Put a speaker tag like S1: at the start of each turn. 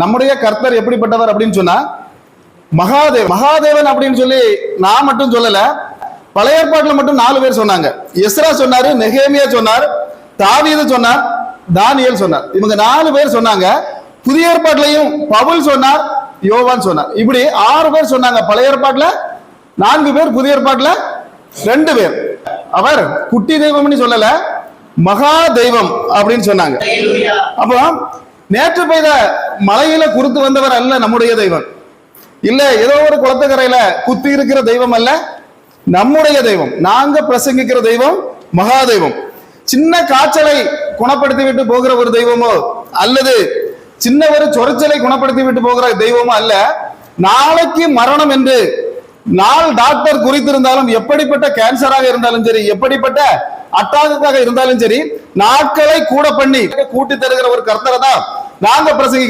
S1: நம்முடைய கர்த்தர் எப்படிப்பட்டவர் அப்படின்னு சொன்னா மகாதேவ் மகாதேவன் அப்படின்னு சொல்லி நான் மட்டும் சொல்லல பழைய ஏற்பாட்டுல மட்டும் நாலு பேர் சொன்னாங்க. எஸ்ரா சொன்னாரு நெகேமியா சொன்னார் தாவீது சொன்னார் தானியல் சொன்னார். இவங்க நாலு பேர் சொன்னாங்க. புதிய ஏற்பாட்டிலையும் பவுல் சொன்னார் யோவான் சொன்னார். இப்படி ஆறு பேர் சொன்னாங்க. பழைய ஏற்பாட்டுல நான்கு பேர் புதிய ஏற்பாட்டுல ரெண்டு பேர். அவர் குட்டி தெய்வம்னு சொல்லல மகா தெய்வம் அப்படின்னு சொன்னாங்க. அப்போ நேற்று பெய்த மலையில குறுத்து வந்தவர் அல்ல நம்முடைய தெய்வம். இல்ல ஏதோ ஒரு குளத்துக்கரையில குத்தி இருக்கிற தெய்வம் அல்ல நம்முடைய தெய்வம். நாங்க பிரசங்கிக்கிற தெய்வம் மகா தெய்வம் சின்ன காய்ச்சலை குணப்படுத்தி விட்டு போகிற ஒரு தெய்வமோ அல்லது சின்ன ஒரு சொரிச்சலை குணப்படுத்தி விட்டு போகிற தெய்வமோ அல்ல நாளைக்கு மரணம் என்று நாள் டாக்டர் குறித்திருந்தாலும் எப்படிப்பட்ட கேன்சராக இருந்தாலும் சரி எப்படிப்பட்ட அட்டாக்குக்காக இருந்தாலும் சரி நாட்களை கூட பண்ணி கூட்டி தருகிற ஒரு கர்த்தரை தான் நாங்க பிரசங்கிக்க